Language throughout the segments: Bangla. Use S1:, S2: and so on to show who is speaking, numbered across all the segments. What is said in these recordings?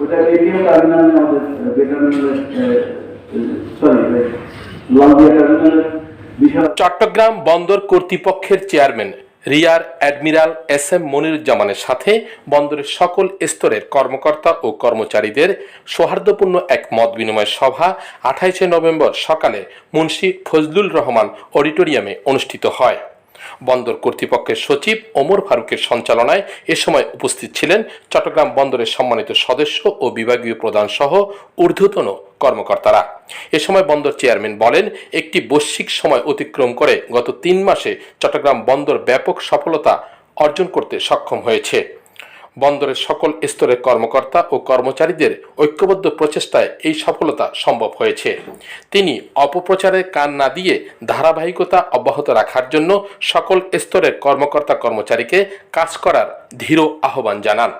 S1: ওটা টার্মিনাল আমাদের সরি
S2: চট্টগ্রাম বন্দর কর্তৃপক্ষের chairman, rear admiral S M মনিরুজ্জামানের সাথে বন্দরের সকল স্তরের কর্মকর্তা ও কর্মচারীদের সৌহার্দ্যপূর্ণ এক মত বিনিময় সভা আঠাইশে নভেম্বর সকালে মুন্সি ফজলুল রহমান অডিটোরিয়ামে অনুষ্ঠিত হয়। বন্দর কর্তৃপক্ষের সচিব ওমর ফারুকের সঞ্চালনায় এ সময় উপস্থিত ছিলেন চট্টগ্রাম বন্দরের সম্মানিত সদস্য ও বিভাগীয় প্রধান সহ ঊর্ধ্বতন কর্মকর্তারা। এ সময় বন্দর চেয়ারম্যান বলেন, একটি বৈশ্বিক সময় অতিক্রম করে গত তিন মাসে চট্টগ্রাম বন্দর ব্যাপক সফলতা অর্জন করতে সক্ষম হয়েছে। বন্দরের সকল স্তরের কর্মকর্তা ও কর্মচারীদের ঐক্যবদ্ধ প্রচেষ্টায় এই সফলতা সম্ভব হয়েছে। তিনি অপপ্রচারের কান না দিয়ে ধারাবাহিকতা অব্যাহত রাখার জন্য সকল স্তরের কর্মকর্তা কর্মচারীকে কাজ করার ধীর আহ্বান জানান।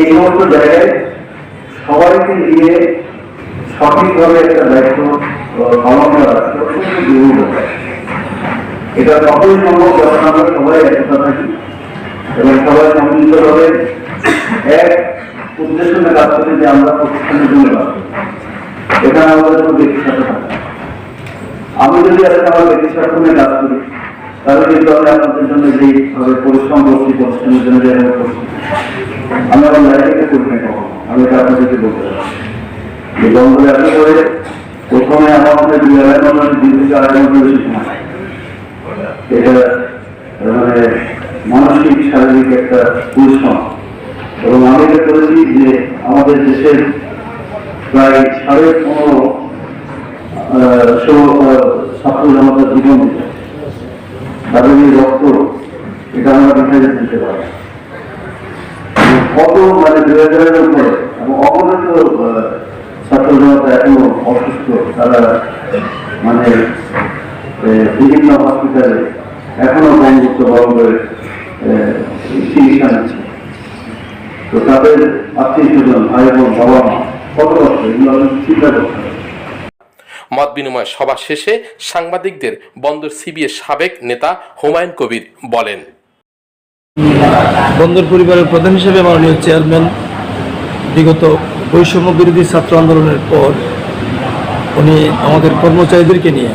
S1: এই সমস্ত জায়গায় সবাইকে নিয়ে সঠিকভাবে একটা দায়িত্ব এটা তখনই সম্ভব যখন আমরা সবাই থাকি এবং সবাই এক উদ্দেশ্য নিয়ে কাজ করি যে আমরা জন্য কাজ এখানে আমাদের কোনো ব্যক্তির সাথে আমি যদি আজকে আমার ব্যক্তি স্বার্থনে কাজ করি, তাহলে কিন্তু আমি আপনাদের জন্য যেভাবে পরিশ্রম করছি, পরিশ্রমের জন্য যেভাবে করছি, আমি আমার লাইফে করি না। আমি এটা আপনাদেরকে বলতে পারি যে বন্ধুরা এত করে প্রথমে মধ্যে দুই আড়াই ঘণ্টা দুই থেকে আড়াই ঘণ্টা বেশি এটা মানে মানসিক, শারীরিক একটা পরিশ্রম। এবং আমি এটা করেছি যে আমাদের দেশের প্রায় সাড়ে পনেরো ছাত্র জনতার জীবন দিতে তাদের এই রক্ত এটা আমরা বিভাগে দিতে পারি। কত মানে দুই হাজারের উপরে এবং অপরিত ছাত্র জনতা এখনও অসুস্থ তারা মানে বিভিন্ন হসপিটালে এখনও বন্ধুত্ব বরং করে চিকিৎসা নিচ্ছে। তো তাদের আত্মীয় স্বজন ভাই বোন বাবা মা কত কষ্ট এগুলো চিন্তা করতে হবে
S2: মত বিনিময় সভা শেষে সাংবাদিকদের বন্দর সিবিএ সাবেক নেতা হুমায়ুন কবির বলেন।
S3: বন্দর পরিবারের প্রধান হিসেবে মাননীয় চেয়ারম্যান বিগত বৈষম্য বিরোধী ছাত্র আন্দোলনের পর উনি আমাদের কর্মচারীদেরকে নিয়ে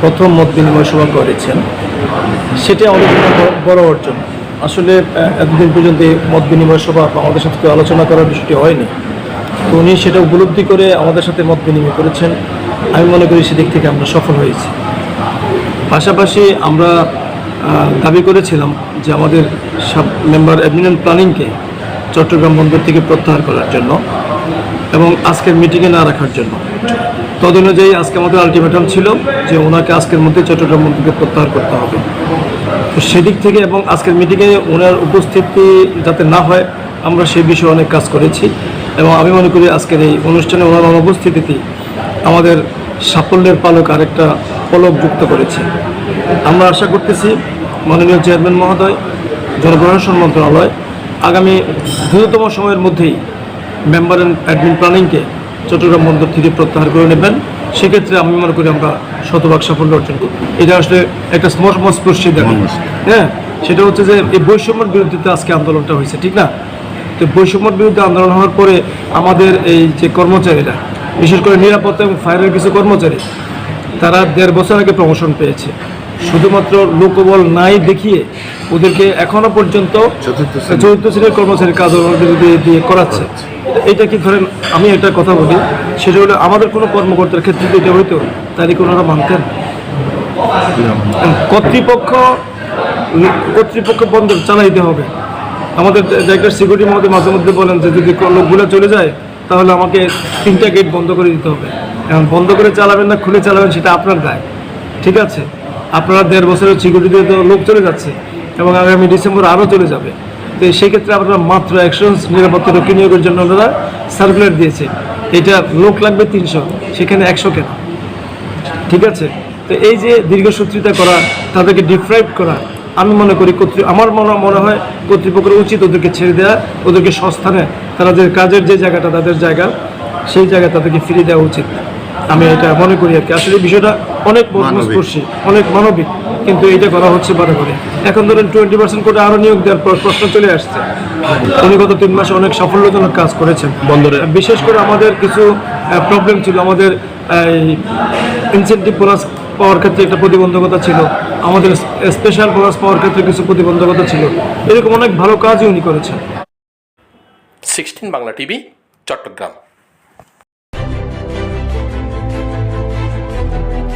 S3: প্রথম মত বিনিময় সভা করেছেন। সেটা আমাদের জন্য বড়- অর্জন। আসলে এতদিন পর্যন্ত মত বিনিময় সভা আমাদের সাথে কেউ আলোচনা করার বিষয়টি হয়নি। তো উনি সেটা উপলব্ধি করে আমাদের সাথে মত বিনিময় করেছেন। আমি মনে করি সেদিক থেকে আমরা সফল হয়েছি। পাশাপাশি আমরা দাবি করেছিলাম যে আমাদের সাব, মেম্বার অ্যাডমিনাল প্ল্যানিংকে চট্টগ্রাম বন্দর থেকে প্রত্যাহার করার জন্য। এবং আজকের মিটিংয়ে না রাখার জন্য। তদ অনুযায়ী আজকে আমাদের আলটিমেটাম ছিল যে ওনাকে আজকের মধ্যে চট্টগ্রাম মন্ত্রীকে প্রত্যাহার করতে হবে। তো সেদিক থেকে এবং আজকের মিটিংয়ে ওনার উপস্থিতি যাতে না হয়, আমরা সেই বিষয়ে অনেক কাজ করেছি এবং আমি মনে করি আজকের এই অনুষ্ঠানে ওনার অনুপস্থিতিতে আমাদের সাফল্যের পালক আরেকটা পলক যুক্ত করেছে। আমরা আশা করতেছি মাননীয় চেয়ারম্যান মহোদয়, জনপ্রশাসন মন্ত্রণালয় আগামী দ্রুততম সময়ের মধ্যেই মেম্বার অ্যান্ড অ্যাডমিন প্ল্যানিংকে চট্টগ্রাম বন্দর থেকে প্রত্যাহার করে নেবেন। সেক্ষেত্রে আমি মনে করি আমরা শতভাগ সাফল্য অর্জন করব। এটা আসলে একটা মস্পর্শী দেখা হ্যাঁ সেটা হচ্ছে যে এই বৈষম্যের বিরুদ্ধে আজকে আন্দোলনটা হয়েছে ঠিক না? তো বৈষম্যের বিরুদ্ধে আন্দোলন হওয়ার পরে আমাদের এই যে কর্মচারীরা বিশেষ করে নিরাপত্তা এবং ফায়ারের কিছু কর্মচারী তারা দেড় বছর আগে প্রমোশন পেয়েছে। শুধুমাত্র লোকবল নাই দেখিয়ে ওদেরকে এখনও পর্যন্ত চতুর্থ শ্রেণির কর্মচারী কাজ ওদের দিয়ে করাচ্ছে। এটা কি ধরেন আমি একটা কথা বলি সেটা হলো আমাদের কোনো কর্মকর্তার ক্ষেত্রে যদি এটা হইতো কি ওনারা মানতেন? কর্তৃপক্ষ কর্তৃপক্ষ বন্ধ চালাইতে হবে। আমাদের জায়গার সিকিউরিটি মধ্যে মাঝে মধ্যে বলেন যে যদি লোকগুলো চলে যায় তাহলে আমাকে তিনটা গেট বন্ধ করে দিতে হবে। এখন বন্ধ করে চালাবেন না খুলে চালাবেন সেটা আপনার দায়। ঠিক আছে? আপনারা দেড় বছরের সিকিউরিটিতে তো লোক চলে যাচ্ছে এবং আগামী ডিসেম্বর আরও চলে যাবে। তো সেই ক্ষেত্রে আপনারা মাত্র একশো নিরাপত্তা রক্ষী নিয়োগের জন্য ওনারা সার্কুলার দিয়েছে এটা লোক লাগবে তিনশো, সেখানে একশো কেন? ঠিক আছে? তো এই যে দীর্ঘসূত্রিতা করা, তাদেরকে ডিপ্রাইভ করা, আমি মনে করি কর্তৃ, আমার মনে মনে হয় কর্তৃপক্ষের উচিত ওদেরকে ছেড়ে দেওয়া ওদেরকে সস্থানে তারা যে কাজের যে জায়গাটা, তাদের জায়গা, সেই জায়গায় তাদেরকে ফিরিয়ে দেওয়া উচিত। আমি এটা মনে করি আর কি। আসলে বিষয়টা অনেক মস্পর্শী অনেক মানবিক কিন্তু এইটা করা হচ্ছে বারে বারে। এখন ধরেন টোয়েন্টি পার্সেন্ট করে আরও নিয়োগ দেওয়ার পর প্রশ্ন চলে আসছে। উনি গত তিন মাসে অনেক সাফল্যজনক কাজ করেছেন।
S2: বন্দরে।
S3: বিশেষ করে আমাদের কিছু প্রবলেম ছিল। আমাদের ইনসেন্টিভ বোনাস পাওয়ার ক্ষেত্রে একটা প্রতিবন্ধকতা ছিল। আমাদের স্পেশাল বোনাস পাওয়ার ক্ষেত্রে কিছু প্রতিবন্ধকতা ছিল। এরকম অনেক ভালো কাজই উনি করেছেন।
S2: Sixteen Bangla TV Chattogram.